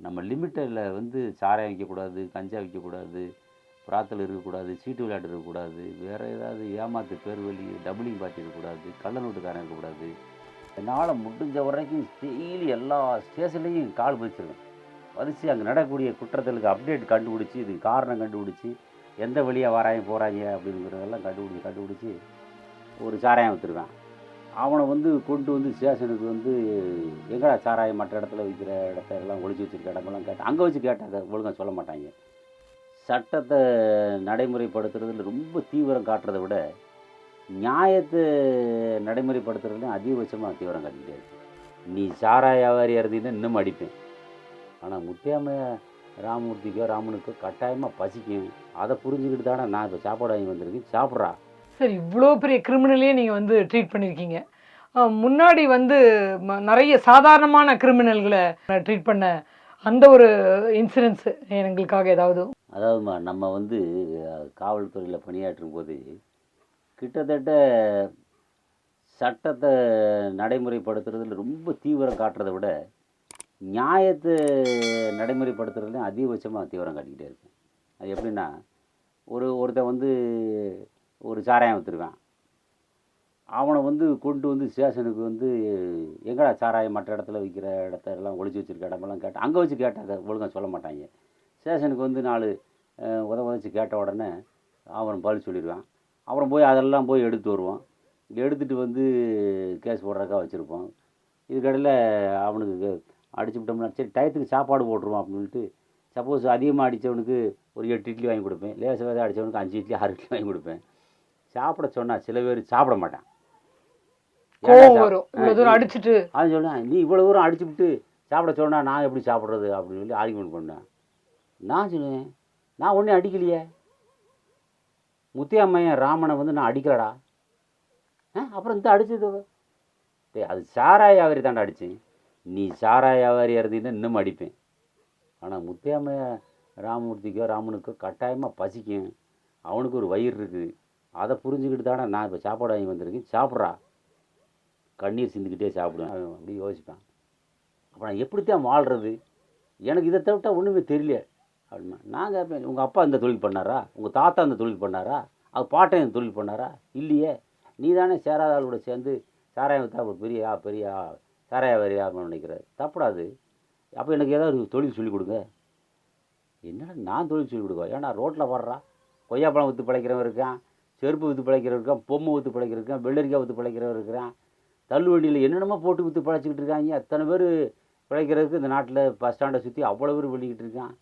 நம்ம லிமிட்டில் வந்து சாராயம் விற்கக்கூடாது கஞ்சா விற்கக்கூடாது பிராத்தல் இருக்கக்கூடாது சீட்டு விளையாட்டு இருக்கக்கூடாது வேறு ஏதாவது ஏமாத்து பேர் வழி டபுளிங் பார்ட்டி இருக்கக்கூடாது கள்ள நோட்டுக்காரன் இருக்கக்கூடாது. என்னால் முடிஞ்ச வரைக்கும் டெய்லி எல்லா ஸ்டேஷன்லேயும் கால் பதிச்சிருக்கேன் வரிசை அங்கே நடக்கக்கூடிய குற்றத்தலுக்கு அப்டேட் கண்டுபிடிச்சி இது காரணம் கண்டுபிடிச்சி எந்த வழியாக வராங்க போகிறாங்க அப்படிங்கிறதெல்லாம் கண்டுபிடிச்சி கண்டுபிடிச்சி ஒரு சாராயம் விற்றுருக்கான் அவனை வந்து கொண்டு வந்து ஸ்டேஷனுக்கு வந்து எங்கடா சாராயம் மற்ற இடத்துல விற்கிற இடத்த எல்லாம் ஒழிச்சு வச்சுருக்க இடமெல்லாம் கேட்டேன் அங்கே வச்சு கேட்டால் ஒழுங்காக சொல்ல மாட்டாங்க. சட்டத்தை நடைமுறைப்படுத்துறதுல ரொம்ப தீவிரம் காட்டுறதை விட நியாயத்தை நடைமுறைப்படுத்துறதுல அதிகபட்சமாக தீவிரம் காட்டிக்கிட்டே இருக்கு. நீ சாராய வியாபாரியாக இருந்தீங்கன்னா இன்னும் அடிப்பேன். ஆனால் முத்தியாம ராமமூர்த்திக்கோ ராமனுக்கோ கட்டாயமாக பசிக்கும். அதை புரிஞ்சுக்கிட்டு தானே நான் இப்போ சாப்பாடு வாங்கி வந்திருக்கேன். சாப்பிட்றா. சார் இவ்வளோ பெரிய கிரிமினலே நீங்கள் வந்து ட்ரீட் பண்ணியிருக்கீங்க முன்னாடி வந்து ம- நிறைய சாதாரணமான கிரிமினல்களை ட்ரீட் பண்ண அந்த ஒரு இன்சிடென்ட்ஸ் எங்களுக்காக ஏதாவது? அதாவதுமா நம்ம வந்து காவல்துறையில் பணியாற்றும் போது கிட்டத்தட்ட சட்டத்தை நடைமுறைப்படுத்துறதுல ரொம்ப தீவிரம் காட்டுறதை விட நியாயத்தை நடைமுறைப்படுத்துறதுலையும் அதிகபட்சமாக தீவிரம் காட்டிக்கிட்டே இருக்கும் அது எப்படின்னா ஒரு ஒருத்தன் வந்து ஒரு சாராயம் விற்றுருக்கான் அவனை வந்து கொண்டு வந்து ஸ்டேஷனுக்கு வந்து எங்கடா சாராயம் மற்ற இடத்துல விற்கிற இடத்த எல்லாம் ஒழிச்சு வச்சுருக்க இடமெல்லாம்? கேட்டால் அங்கே வச்சு கேட்டாங்க ஒழுங்காக சொல்ல மாட்டாங்க. ஸ்டேஷனுக்கு வந்து நாலு உத உதச்சி கேட்ட உடனே அவன் பதில் சொல்லிடுவான். அப்புறம் போய் அதெல்லாம் போய் எடுத்து வருவான். எடுத்துகிட்டு வந்து கேஸ் போடுறதுக்காக வச்சுருப்போம் இதுக்கடையில் அவனுக்கு அடிச்சு விட்டோம்னா சரி டயத்துக்கு சாப்பாடு போட்டுருவான் அப்படின்ட்டு சப்போஸ் அதிகமாக அடித்தவனுக்கு ஒரு எட்டு இட்லி வாங்கி கொடுப்பேன். லேசாக அடித்தவனுக்கு அஞ்சு இட்லி ஆறு இட்லி வாங்கி கொடுப்பேன். சாப்பிட சொன்னால் சில பேர் சாப்பிட மாட்டான் அடிச்சிட்டு. அவன் சொன்னான் நீ இவ்வளோ தூரம் அடிச்சு விட்டு சாப்பிட சொன்னா நான் எப்படி சாப்பிட்றது? அப்படின்னு சொல்லி ஆர்கியூமெண்ட் பண்ணேன் நான் சொன்னேன் நான் ஒன்றும் அடிக்கலையே. முத்தியம்மையன் ராமனை வந்து நான் அடிக்கலடா. ஆ அப்புறம் இந்த அடிச்சது டேய் அது சாராய வியாபாரி தாண்டா அடித்தேன் நீ சாராய வியாபாரியாக இருந்தீங்கன்னா இன்னும் அடிப்பேன். ஆனால் முத்தியாமைய ராமமூர்த்திக்கோ ராமனுக்கோ கட்டாயமாக பசிக்கும். அவனுக்கு ஒரு வயிறு இருக்குது. அதை புரிஞ்சுக்கிட்டு தானே நான் இப்போ சாப்பாடு வாங்கி வந்திருக்கேன். சாப்பிட்றா. கண்ணீர் சிந்திக்கிட்டே சாப்பிடுவேன். அப்படி யோசிப்பான். அப்போ நான் எப்படித்தான் வாழ்கிறது எனக்கு இதை தவிர்த்தா ஒன்றுமே தெரியல. அப்படின்னா நான் கேட்பேன் உங்கள் அப்பா இந்த தொழில் பண்ணாரா? உங்கள் தாத்தா இந்த தொழில் பண்ணாரா? அது பாட்டன் இந்த தொழில் பண்ணாரா? இல்லையே. நீ தானே சேராதாளோட சேர்ந்து சாராயம் வித்தா ஒரு பெரிய பெரியா பெரிய ஆ, சாராய வரியா நினைக்கிற தப்படாது. அப்போ எனக்கு ஏதாவது ஒரு தொழில் சொல்லிக் கொடுங்க. என்னடா நான் தொழில் சொல்லிக் கொடுக்க ஏன்னா ரோட்டில் வர்றா? கொய்யாப்பழம் விற்று பிழைக்கிறவன் இருக்கான். செருப்பு விற்று பிழைக்கிறவன் இருக்கான் பொம்மை விற்று பிழைக்கிறவன் இருக்கான் வெள்ளரிக்காய் விற்று பிழைக்கிறவன் இருக்கிறான். தள்ளு வண்டியில் என்னென்னமோ போட்டு விற்று பிழைச்சிக்கிட்டு இருக்காங்க. அத்தனை பேர் பிழைக்கிறதுக்கு இந்த நாட்டில் பஸ் ஸ்டாண்டை சுற்றி அவ்வளோ பேர் வெளிக்கிட்டு இருக்கான்.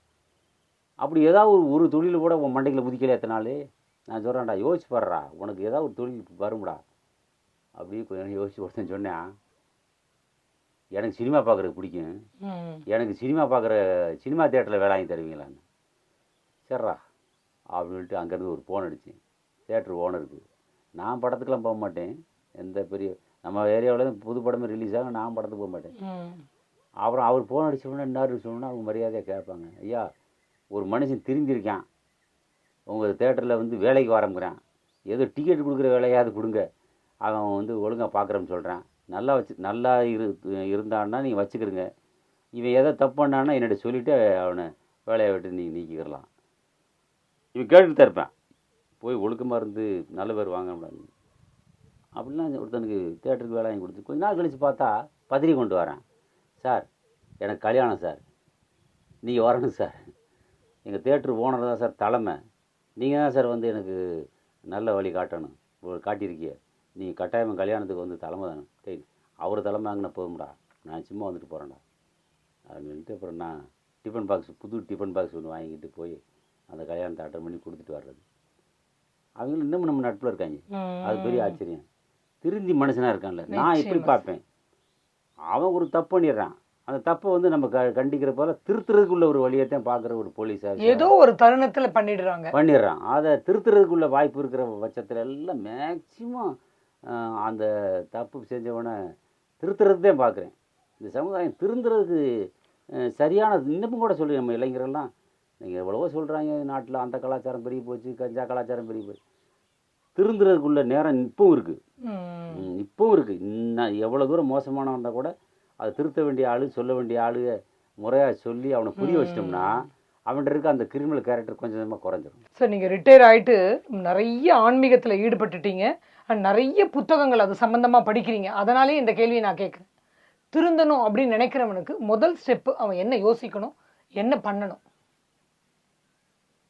அப்படி ஏதாவது ஒரு ஒரு தொழில் கூட உன் மண்டையில் முதிக்கல எத்தனை நாள்? நான் சொல்கிறேன்டா யோசிச்சு பாடுறா உனக்கு ஏதாவது ஒரு தொழில் வரும்டா. அப்படி கொஞ்சம் யோசிச்சு ஒருத்தன் சொன்னேன். எனக்கு சினிமா பார்க்குறதுக்கு பிடிக்கும். எனக்கு சினிமா பார்க்குற சினிமா தேட்டரில் வேலை வாங்கி தருவீங்களான்னு. சரிடா அப்படின்னு சொல்லிட்டு அங்கேருந்து ஒரு ஃபோன் அடித்தேன் தேட்டர் ஓனருக்கு நான் படத்துக்கெலாம் போக மாட்டேன். எந்த பெரிய நம்ம ஏரியாவில் புது படமே ரிலீஸ் ஆகும் நான் படத்துக்கு போக மாட்டேன். அப்புறம் அவர் ஃபோன் அடிச்சோன்னா இன்னாரு சொன்னா அவங்க மரியாதையாக கேட்பாங்க. ஐயா ஒரு மனுஷன் திருந்திருக்கான் உங்கள் தேட்டரில் வந்து வேலைக்கு வரமுங்கிறான் ஏதோ டிக்கெட் கொடுக்குற வேலையாவது கொடுங்க. அவன் வந்து ஒழுங்காக பார்க்குறேன்னு சொல்கிறான் நல்லா வச்சு நல்லா இரு இருந்தான்னா நீங்கள் வச்சுக்கிறங்க இவன் எதை தப்பு பண்ணான்னா என்னிட்ட சொல்லிவிட்டு அவனை வேலையை விட்டு நீ நீக்கிக்கிறலாம் இவன் கேட்டுட்டு தான் இருப்பேன். போய் ஒழுக்கமாக இருந்து நல்ல பேர் வாங்க முடியாது. அப்படிலாம் ஒருத்தனுக்கு தேட்டருக்கு வேலை வாங்கி கொடுத்து கொஞ்ச நாள் கழித்து பார்த்தா பத்திரிக்கை கொண்டு வரேன். சார் எனக்கு கல்யாணம் சார். நீங்கள் வரணும் சார். எங்கள் தேட்ரு ஓனர் தான் சார் தலைமை. நீங்கள் தான் சார் வந்து எனக்கு நல்ல வழி காட்டணும். ஒரு காட்டியிருக்கிய. நீங்கள் கட்டாயம் கல்யாணத்துக்கு வந்து தலைமை தானே. சரி அவர் தலைமை வாங்கினா போதும்டா. நான் சும்மா வந்துட்டு போகிறேன்டா அப்படின்ட்டு அப்புறம் நான் டிஃபன் பாக்ஸ் புது டிஃபன் பாக்ஸ் ஒன்று வாங்கிட்டு போய் அந்த கல்யாணத்தை அட்டன் பண்ணி கொடுத்துட்டு வர்றது. அவங்களும் இன்னமும் நம்ம நட்பில் இருக்காங்க. அது பெரிய ஆச்சரியம். திருந்தி மனுஷனாக இருக்கான்ல. நான் எப்படி. பார்ப்பேன்? அவன் ஒரு தப்பு பண்ணிடுறான். அந்த தப்பை வந்து நம்ம க கண்டிக்கிற போல திருத்துறதுக்குள்ள ஒரு வழியைத்தான் பார்க்குற ஒரு போலீஸார் ஏதோ ஒரு தருணத்துல பண்ணிடுறாங்க. பண்ணிடுறான். அதை திருத்துறதுக்குள்ள வாய்ப்பு இருக்கிற பட்சத்தில் எல்லாம் மேக்சிமம் அந்த தப்பு செஞ்சவனை திருத்துறது தான் பார்க்குறேன். இந்த சமுதாயம் திருந்துறதுக்கு சரியான இன்னமும் கூட சொல்லி நம்ம இளைஞரெல்லாம் நீங்கள் எவ்வளவோ சொல்கிறாங்க நாட்டில் அந்த கலாச்சாரம் பெரிய போச்சு கஞ்சா கலாச்சாரம் பெரிய போச்சு. திருந்துறதுக்குள்ள நேரம் இப்பவும் இருக்குது இப்பவும் இருக்குது இன்னும் எவ்வளோ தூரம் மோசமானவன் இருந்தால் கூட அதை திருத்த வேண்டிய ஆள் சொல்ல வேண்டிய ஆளு முறையாக சொல்லி அவனை புரிய. வச்சிட்டோம்னா அவன்கிட்ட இருக்க அந்த கிரிமினல் கேரக்டர் கொஞ்சம் கொஞ்சமாக குறைஞ்சிரும். சார் நீங்கள் ரிட்டையர் ஆயிட்டு நிறைய ஆன்மீகத்தில் ஈடுபட்டுட்டீங்க. அண்ட் நிறைய புத்தகங்கள் அது சம்பந்தமா படிக்கிறீங்க. அதனாலே இந்த கேள்வியை நான் கேட்குறேன். திருந்தணும் அப்படின்னு நினைக்கிறவனுக்கு முதல் ஸ்டெப்பு அவன் என்ன யோசிக்கணும் என்ன பண்ணணும்?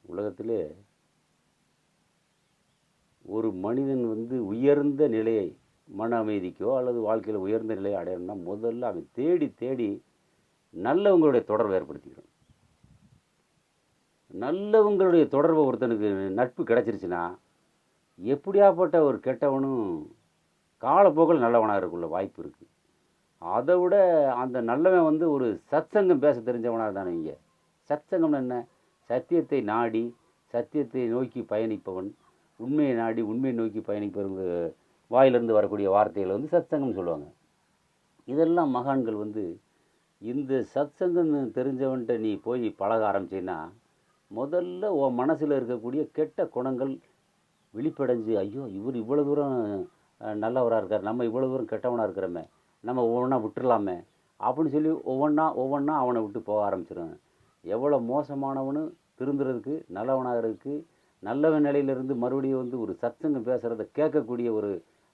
உலகத்திலே ஒரு மனிதன் வந்து உயர்ந்த நிலையை மன அமைதிக்கோ அல்லது வாழ்க்கையில் உயர்ந்த நிலையை அடையணும்னா முதல்ல அவன் தேடி தேடி நல்லவங்களுடைய தொடர்பை ஏற்படுத்திக்கணும். நல்லவங்களுடைய தொடர்பு ஒருத்தனுக்கு நட்பு கிடச்சிருச்சுன்னா எப்படியாப்பட்ட ஒரு கெட்டவனும் காலப்போக்கில் நல்லவனாக இருக்குள்ள வாய்ப்பு இருக்குது அதை விட அந்த நல்லவன் வந்து ஒரு சத்சங்கம் பேச தெரிஞ்சவனாக தானே இங்கே. சத்சங்கம்னு என்ன? சத்தியத்தை நாடி சத்தியத்தை நோக்கி பயணிப்பவன் உண்மையை நாடி உண்மையை நோக்கி பயணிப்பவன் வாயிலிருந்து வரக்கூடிய வார்த்தைகளை வந்து சத்சங்கம் சொல்லுவாங்க. இதெல்லாம் மகான்கள் வந்து இந்த சத்சங்கம் தெரிஞ்சவன்ட்ட நீ போய் பழக ஆரம்பிச்சின்னா முதல்ல உன் மனசில் இருக்கக்கூடிய கெட்ட குணங்கள் வெளிப்படைஞ்சு ஐயோ இவர் இவ்வளோ தூரம் நல்லவராக இருக்கார் நம்ம இவ்வளோ தூரம் கெட்டவனாக இருக்கிறோமே நம்ம ஒவ்வொன்றா விட்டுடலாமே அப்படின்னு சொல்லி ஒவ்வொன்றா ஒவ்வொன்றா அவனை விட்டு போக ஆரம்பிச்சிருவேன் எவ்வளோ மோசமானவனு திருந்துறதுக்கு நல்லவனாகிறதுக்கு நல்லவன் நிலையிலிருந்து மறுபடியும் வந்து ஒரு சத்சங்கம் பேசுகிறத கேட்கக்கூடிய ஒரு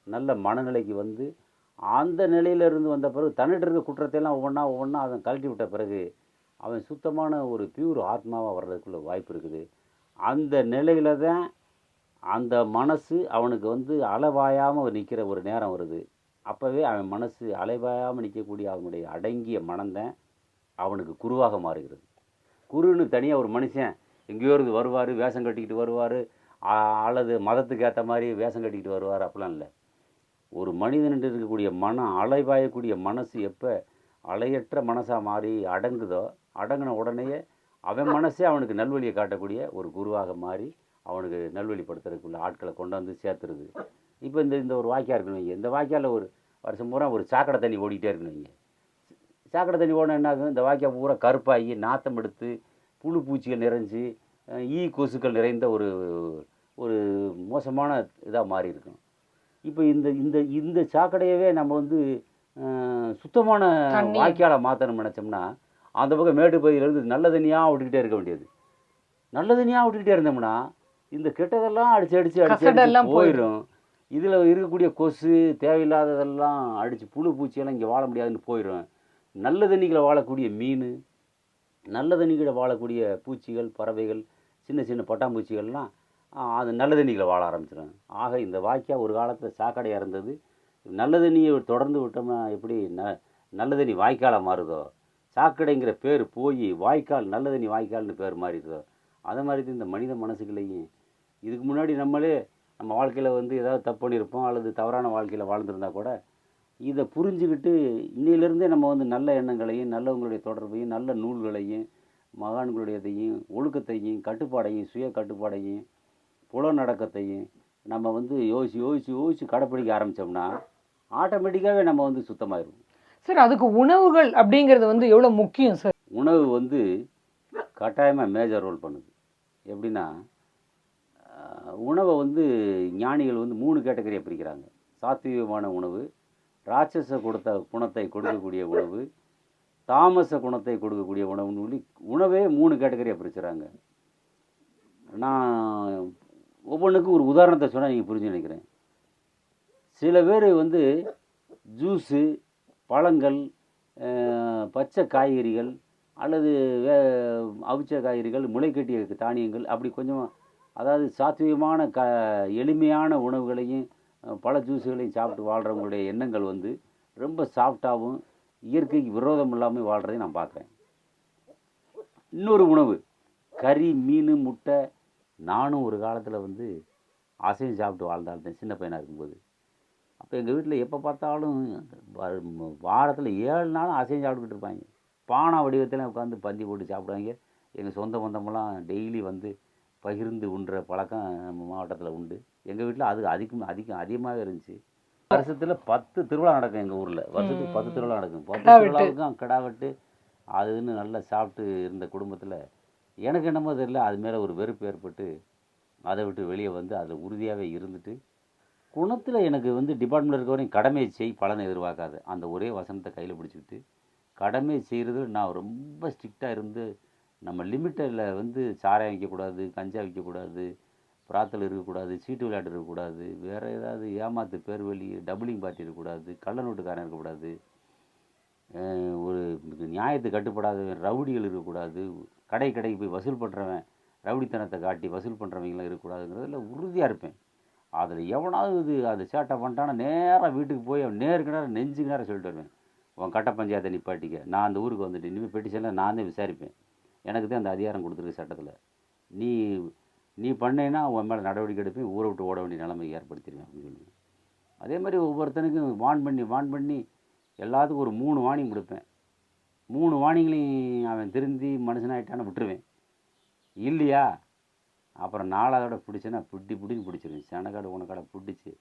நல்ல மனநிலைக்கு வந்து அந்த நிலையிலிருந்து வந்த பிறகு தன்னிட்டு இருக்க குற்றத்தையெல்லாம் ஒவ்வொன்றா ஒவ்வொன்றா அவன் கழட்டி விட்ட பிறகு அவன் சுத்தமான ஒரு பியூர் ஆத்மாவாக வர்றதுக்குள்ள வாய்ப்பு இருக்குது. அந்த நிலையில் தான் அந்த மனசு அவனுக்கு வந்து அலைவாயாமல் நிற்கிற ஒரு நேரம் வருது. அப்போவே அவன் மனசு அலைவாயாமல் நிற்கக்கூடிய அவனுடைய அடங்கிய மனந்தான் அவனுக்கு குருவாக மாறுகிறது. குருன்னு தனியாக ஒரு மனுஷன் எங்கேயோ இருந்து வருவார் வேஷம் கட்டிக்கிட்டு வருவார் அல்லது மதத்துக்கு ஏற்ற மாதிரி வேஷம் கட்டிக்கிட்டு வருவார் அப்படிலாம் இல்லை. ஒரு மனிதன்ட்டு இருக்கக்கூடிய மனம் அலைவாயக்கூடிய மனசு எப்போ அலையற்ற மனசாக மாறி அடங்குதோ அடங்கின உடனேயே அவன் மனசே அவனுக்கு நல்வழியை காட்டக்கூடிய ஒரு குருவாக மாறி அவனுக்கு நல்வழிப்படுத்துறதுக்குள்ள ஆட்களை கொண்டு வந்து சேர்த்துருது. இப்போ இந்த இந்த ஒரு வாய்க்கா இருக்கணும் இந்த வாய்க்காலில் ஒரு வருஷம் பூரா ஒரு சாக்கடை தண்ணி ஓடிக்கிட்டே இருக்கணும் சாக்கடை தண்ணி ஓடினா என்ன ஆகும் இந்த வாய்க்கா பூரா கருப்பாகி நாத்தம் எடுத்து புழு பூச்சிகள் நிறைஞ்சு ஈ கொசுக்கள் நிறைந்த ஒரு ஒரு மோசமான இதாக மாறி இருக்கும் இப்போ இந்த இந்த இந்த சாக்கடையவே நம்ம வந்து சுத்தமான. வாய்க்காலை மாற்றணும்னு நினச்சோம்னா அந்த பக்கம் மேட்டு பகுதியிலேருந்து நல்ல தண்ணியாக விட்டுக்கிட்டே இருக்க வேண்டியது. நல்ல தண்ணியாக விட்டுக்கிட்டே இருந்தோம்னா இந்த கெட்டதெல்லாம் அடிச்சு அடிச்சு அடிச்சு அடிச்சு போயிடும். இதில் இருக்கக்கூடிய கொசு தேவையில்லாததெல்லாம் அடித்து புழு பூச்சியெல்லாம் இங்கே வாழ முடியாதுன்னு போயிடும். நல்ல தண்ணிகளை வாழக்கூடிய மீன் நல்ல தண்ணிகளை வாழக்கூடிய பூச்சிகள் பறவைகள் சின்ன சின்ன பட்டாம்பூச்சிகள்லாம் அது நல்ல தண்ணிகளை வாழ ஆரம்பிச்சிடும் ஆக இந்த வாய்க்கா ஒரு காலத்தில் சாக்கடையாக இருந்தது. நல்ல தண்ணியை தொடர்ந்து விட்டோம்னா எப்படி ந நல்ல தண்ணி வாய்க்காலாக மாறுதோ? சாக்கடைங்கிற பேர் போய் வாய்க்கால் நல்ல தண்ணி வாய்க்கால்னு பேர் மாறிடுதோ? அதை மாதிரி தான் இந்த மனித மனசுகளையும் இதுக்கு முன்னாடி நம்மளே நம்ம வாழ்க்கையில் வந்து ஏதாவது தப்பு பண்ணியிருப்போம் அல்லது தவறான வாழ்க்கையில் வாழ்ந்துருந்தா கூட இதை புரிஞ்சுக்கிட்டு இன்னையிலேருந்தே நம்ம வந்து நல்ல எண்ணங்களையும் நல்லவங்களுடைய தொடர்பையும் நல்ல நூல்களையும் மகான்களுடையதையும் ஒழுக்கத்தையும் கட்டுப்பாடையும் சுய கட்டுப்பாடையும் புலநடக்கத்தையும் நம்ம வந்து யோசிச்சு யோசிச்சு யோசிச்சு கடைப்பிடிக்க ஆரம்பித்தோம்னா ஆட்டோமேட்டிக்காகவே நம்ம வந்து சுத்தமாயிரும் சார் அதுக்கு உணவுகள் அப்படிங்கிறது வந்து எவ்வளவு முக்கியம் சார்? உணவு வந்து கட்டாயமாக மேஜர் ரோல் பண்ணுது. எப்படின்னா உணவை வந்து ஞானிகள் வந்து மூணு கேட்டகரியாக பிரிக்கிறாங்க. சாத்வீகமான உணவு ராட்சச கொடுத்த குணத்தை கொடுக்கக்கூடிய உணவு தாமச குணத்தை கொடுக்கக்கூடிய உணவுன்னு சொல்லி உணவே மூணு கேட்டகரியாக பிரிச்சுறாங்க. நான் ஒவ்வொன்றுக்கும் ஒரு உதாரணத்தை சொன்னால் நீங்கள் புரிஞ்சு நினைக்கிறேன். சில பேர் வந்து ஜூஸு பழங்கள் பச்சை காய்கறிகள் அல்லது வே அவிச்ச காய்கறிகள் முளைக்கட்டிய தானியங்கள் அப்படி கொஞ்சம் அதாவது சாத்வீகமான க எளிமையான உணவுகளையும் பல ஜூஸுகளையும் சாப்பிட்டு வாழ்கிறவங்களுடைய எண்ணங்கள் வந்து ரொம்ப சாஃப்டாகவும் இயற்கைக்கு விரோதம் இல்லாமல் வாழ்கிறதையும் நான் பார்க்குறேன். இன்னொரு உணவு கறி மீன் முட்டை நானும் ஒரு காலத்தில் வந்து அசையும் சாப்பிட்டு வாழ்ந்தாள்தான் சின்ன பையனாக இருக்கும்போது. அப்போ எங்கள் வீட்டில் எப்போ பார்த்தாலும் வாரத்தில் ஏழு நாளும் அசையும் சாப்பிட்டுக்கிட்டு இருப்பாங்க. பானா வடிவத்தில் உட்காந்து பந்தி போட்டு சாப்பிடுவாங்க. எங்கள் சொந்த பந்தமெல்லாம் டெய்லி வந்து பகிர்ந்து உண்ற பழக்கம் நம்ம மாவட்டத்தில் உண்டு. எங்கள் வீட்டில் அது அதிகம் அதிகம் அதிகமாகவே இருந்துச்சு வருஷத்தில் பத்து திருவிழா நடக்கும் எங்கள் ஊரில் வருஷத்துக்கு பத்து. திருவிழா நடக்கும் பத்து. திருவிழாவுக்கும் கிடா வெட்டு அதுன்னு நல்லா சாப்பிட்டு இருந்த குடும்பத்தில் எனக்கு என்னமோ தெரியல அது மேலே ஒரு வெறுப்பு ஏற்பட்டு அதை விட்டு வெளியே வந்து அதில் உறுதியாகவே இருந்துட்டு குணத்தில் எனக்கு வந்து டிபார்ட்மெண்ட் இருக்க வரையும் கடமையை செய் பலனை எதிர்பார்க்காது அந்த ஒரே வசனத்தை கையில் பிடிச்சிக்கிட்டு கடமை செய்கிறது நான் ரொம்ப ஸ்ட்ரிக்டாக இருந்து நம்ம லிமிட்டில் வந்து சாராயம் வைக்கக்கூடாது கஞ்சா வைக்கக்கூடாது பிராத்தல் இருக்கக்கூடாது சீட்டு விளையாட்டு இருக்கக்கூடாது வேறு ஏதாவது ஏமாத்து பேர் வழி டபுளிங் பார்ட்டி இருக்கக்கூடாது கள்ள நோட்டுக்காரன் இருக்கக்கூடாது ஒரு நியாயத்தை கட்டுப்படாதவன் ரவுடிகள் இருக்கக்கூடாது கடை கடைக்கு போய் வசூல் பண்ணுறவன் ரவுடித்தனத்தை காட்டி வசூல் பண்ணுறவங்களாம் இருக்கக்கூடாதுங்கிறதுல உறுதியாக இருப்பேன். அதில் எவனாவது இது அது சேட்டை பண்ணிட்டானா நேராக வீட்டுக்கு போய் அவன் நேருக்கு நேரம் நெஞ்சுக்கு நேரம் சொல்லிட்டு வருவேன். உன் கட்ட பஞ்சாயத்தை நிப்பாட்டிக்க. நான் அந்த ஊருக்கு வந்துட்டு இனிமேல் பெட்டிஷனில் நான் தான் விசாரிப்பேன். எனக்கு தான் அந்த அதிகாரம் கொடுத்துருக்கு சட்டத்தில். நீ நீ பண்ணேன்னா உன் மேலே நடவடிக்கை எடுப்பேன் ஊரை விட்டு ஓட வேண்டிய நிலைமை ஏற்படுத்திடுவேன் அப்படின்னு சொல்லுவேன் அதே மாதிரி ஒவ்வொருத்தனுக்கும் வான் பண்ணி வான் பண்ணி எல்லாத்துக்கும் ஒரு மூணு வார்னிங் கொடுப்பேன். மூணு வாணிங்களையும் அவன் திருந்தி மனுஷனாயிட்டான்னு விட்டுருவேன். இல்லையா? அப்புறம் நாலாவதோட பிடிச்சேன்னா பிடி பிடின்னு பிடிச்சிருவேன். செனக்காடு உனக்காடை பிடிச்சி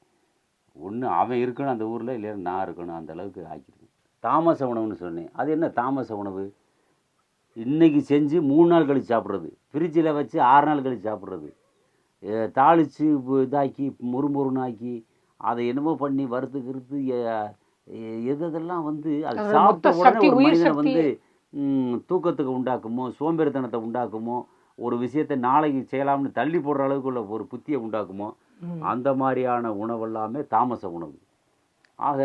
ஒன்று அவன் இருக்கணும் அந்த ஊரில் இல்லையா நான் இருக்கணும் அந்த அளவுக்கு ஆக்கிடுவேன். தாமச உணவுன்னு சொன்னேன். அது என்ன தாமச உணவு? இன்னைக்கு செஞ்சு மூணு நாள் கழிச்சு சாப்பிட்றது ஃப்ரிட்ஜில் வச்சு ஆறு நாள் கழிச்சு சாப்பிட்றது தாளித்து இதாக்கி முறுமுறுனாக்கி அதை என்னமோ பண்ணி வறுத்து கிறுத்து எதெல்லாம் வந்து அது சாப்பிட்ட உடனே ஒரு மனிதனை. வந்து தூக்கத்துக்கு உண்டாக்குமோ சோம்பேறித்தனத்தை உண்டாக்குமோ ஒரு விஷயத்தை நாளைக்கு செய்யலாம்னு தள்ளி போடுற அளவுக்கு உள்ள ஒரு புத்தியை உண்டாக்குமோ. அந்த மாதிரியான உணவெல்லாமே தாமச உணவு ஆக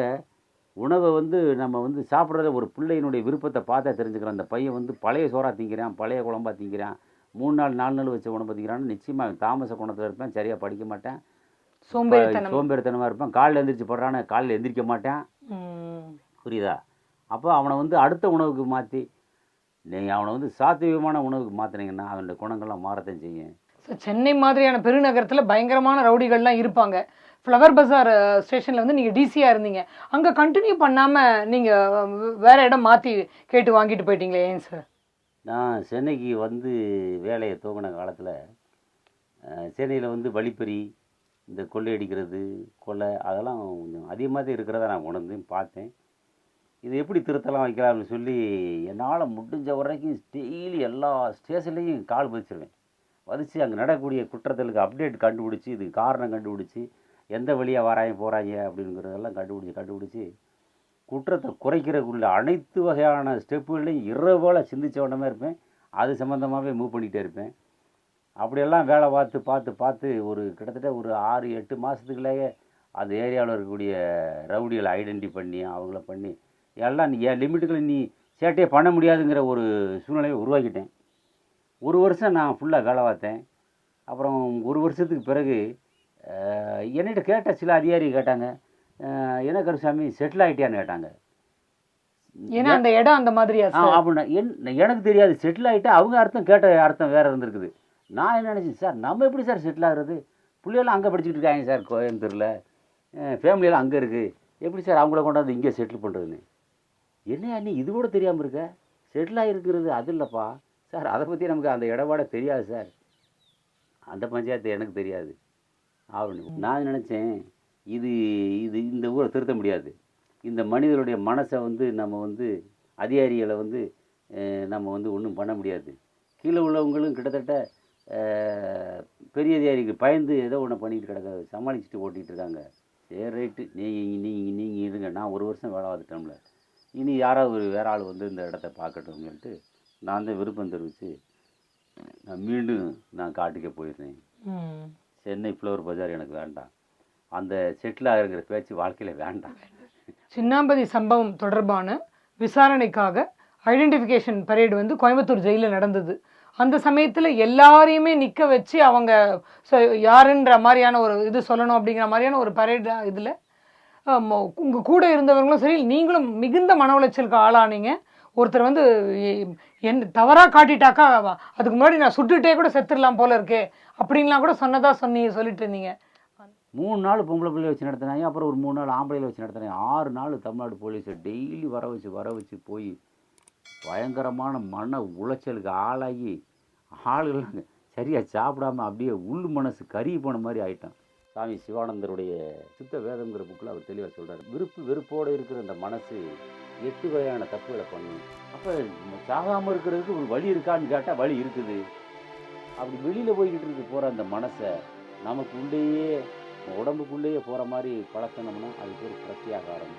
உணவை வந்து நம்ம வந்து சாப்பிட்றத ஒரு பிள்ளையினுடைய விருப்பத்தை பார்த்தா தெரிஞ்சுக்கிறோம். அந்த பையன் வந்து பழைய சோறா திங்கிறான் பழைய குழம்பா திங்கிறான் மூணு நாள் நாலு நாள் வச்ச உணவு திங்கிறான்னு நிச்சயமாக தாமச குணத்தில் இருப்பேன் சரியாக படிக்க மாட்டேன். சோம்பேறித்தனம்? சோம்பேறித்தனமாக இருப்பேன். காலையில் எந்திரிச்சு போடுறான்னு காலையில் எந்திரிக்க மாட்டேன். புரியுதா? அப்போ அவனை வந்து அடுத்த உணவுக்கு மாற்றி நீங்கள் அவனை வந்து சாத்வீகமான உணவுக்கு மாற்றினீங்கன்னா அவனுடைய குணங்கள்லாம் மாறத்தான் செய்யும். சென்னை மாதிரியான பெருநகரத்துல பயங்கரமான ரவுடிகள்லாம் இருப்பாங்க. ஃப்ளவர் பஜார் ஸ்டேஷனில் வந்து நீங்கள் டிசியாக இருந்தீங்க. அங்கே கண்டினியூ பண்ணாமல் நீங்கள் வேறு இடம் மாற்றி கேட்டு வாங்கிட்டு போயிட்டீங்களே ஏன் சார் நான் சென்னைக்கு வந்து வேலையை துவங்கின காலத்தில் சென்னையில் வந்து வழிப்பறி இந்த கொள்ளையடிக்கிறது கொலை அதெல்லாம் கொஞ்சம் அதிகமாக தான் இருக்கிறத நான் உணர்ந்து பார்த்தேன். இது எப்படி திருத்தலாம் வைக்கலாம்னு சொல்லி என்னால் முடிஞ்ச வரைக்கும் டெய்லி எல்லா ஸ்டேஷன்லேயும் கால் பதிச்சிருவேன். பதிச்சு அங்கே நடக்கக்கூடிய குற்றத்தலுக்கு அப்டேட் கண்டுபிடிச்சி இதுக்கு காரணம் கண்டுபிடிச்சி எந்த வழியாக வராங்க போகிறாங்க அப்படிங்கிறதெல்லாம் கண்டுபிடிச்சி கண்டுபிடிச்சி குற்றத்தை குறைக்கிறதுக்குள்ள அனைத்து வகையான ஸ்டெப்புகளையும் இரவோல சிந்திச்ச உடனே இருப்பேன். அது சம்மந்தமாகவே மூவ் பண்ணிகிட்டே இருப்பேன். அப்படியெல்லாம் வேலை பார்த்து பார்த்து பார்த்து ஒரு கிட்டத்தட்ட ஒரு ஆறு எட்டு மாதத்துக்குள்ளேயே அந்த ஏரியாவில் இருக்கக்கூடிய ரவுடிகளை ஐடென்டி பண்ணி அவங்கள பண்ணி எல்லாம் நீ என் லிமிட்டுகளை நீ சேட்டையே பண்ண முடியாதுங்கிற ஒரு சூழ்நிலையை உருவாக்கிட்டேன். ஒரு வருஷம் நான் ஃபுல்லாக வேலை பார்த்தேன். அப்புறம் ஒரு வருஷத்துக்கு பிறகு என்னிட்ட கேட்ட சில அதிகாரி கேட்டாங்க. என்ன கருசாமி செட்டில் ஆகிட்டியான்னு கேட்டாங்க. ஏன்னா அந்த இடம் அந்த மாதிரியா அப்படின்னா என் எனக்கு தெரியாது செட்டில் ஆகிட்டு அவங்க அர்த்தம் கேட்ட அர்த்தம் வேறு இருந்திருக்குது. நான் என்ன நினச்சேன் சார் நம்ம எப்படி சார் செட்டில் ஆகுறது? பிள்ளையெல்லாம் அங்கே படிச்சுட்டு இருக்காங்க சார் கோயம்புத்தூரில். ஃபேமிலியெல்லாம் அங்கே இருக்குது எப்படி சார் அவங்கள கொண்டாந்து இங்கே செட்டில் பண்ணுறதுன்னு என்னையா நீ இது கூட தெரியாமல் இருக்க? செட்டில் ஆகிருக்கிறது அது இல்லைப்பா. சார் அதை பற்றி நமக்கு அந்த இடபாட தெரியாது சார் அந்த பஞ்சாயத்து எனக்கு தெரியாது. அப்படின்னு நான் நினச்சேன் இது இது இந்த ஊரை திருத்த முடியாது. இந்த மனிதனுடைய மனசை வந்து நம்ம வந்து அதிகாரிகளை வந்து நம்ம வந்து ஒன்றும் பண்ண முடியாது. கீழே உள்ளவங்களும் கிட்டத்தட்ட பெரிய அதிகாரிக்கு பயந்து ஏதோ ஒன்று பண்ணிக்கிட்டு கிடக்க சமாளிச்சுட்டு ஓட்டிகிட்டு இருக்காங்க. சரி ரைட்டு. நீங்கள் நீங்கள் நீங்கள் இருங்க. நான் ஒரு வருஷம் வேலை பார்த்துட்டோம்ல இனி யாராவது ஒரு வேற ஆள் வந்து இந்த இடத்த பார்க்கட்டும் சொல்லிட்டு நான் தான் விருப்பம் தெரிவித்து நான் மீண்டும் நான் காட்டுக்கே போயிடுறேன். ம். சென்னை ஃப்ளவர் பஜார் எனக்கு வேண்டாம். அந்த செட்டில் ஆகுங்கிற பேச்சு வாழ்க்கையில் வேண்டாம். சின்னாம்பதி சம்பவம் தொடர்பான விசாரணைக்காக ஐடென்டிஃபிகேஷன் பரேடு வந்து கோயம்புத்தூர் ஜெயிலில் நடந்தது. அந்த சமயத்தில் எல்லாரையுமே நிற்க வச்சு அவங்க யாருன்ற மாதிரியான ஒரு இது சொல்லணும் அப்படிங்கிற மாதிரியான ஒரு பரேடு இதில். உங்கள் கூட இருந்தவங்களும் சரி நீங்களும் மிகுந்த மன உளைச்சலுக்கு ஆளானீங்க. ஒருத்தர் வந்து என் தவறாக காட்டிட்டாக்கா அதுக்கு முன்னாடி நான் சுட்டுட்டே கூட செத்துடலாம் போல இருக்கே அப்படின்லாம் கூட சொன்னதா சொன்னீங்க சொல்லிட்டு இருந்தீங்க. மூணு நாள் பொம்பளை பிள்ளை வச்சு நடத்தினாங்க அப்புறம் ஒரு மூணு நாள் ஆம்பளையில வச்சு நடத்தினாங்க. ஆறு நாள் தமிழ்நாடு போலீஸை டெய்லி வர வச்சு வர வச்சு போய் பயங்கரமான மன உளைச்சலுக்கு ஆளாகி ஆளுகள்லாம் சரியாக சாப்பிடாம அப்படியே உள் மனசு கறி போன மாதிரி ஆயிட்டான். சாமி சிவானந்தருடைய சித்த வேதங்கிற புக்கில் அவர் தெளிவாக சொல்கிறார் விருப்பு வெறுப்போடு இருக்கிற அந்த மனசு எட்டு வகையான தப்புகளை பண்ணும். அப்போ சாகாமல் இருக்கிறதுக்கு ஒரு வழி இருக்கான்னு கேட்டால் வழி இருக்குது. அப்படி வெளியில் போய்கிட்டு இருக்க போகிற அந்த மனசை நமக்குள்ளேயே உடம்புக்குள்ளேயே போகிற மாதிரி பழக்கணும்னா அதுக்கு ஒரு பிரத்யாகாரம்.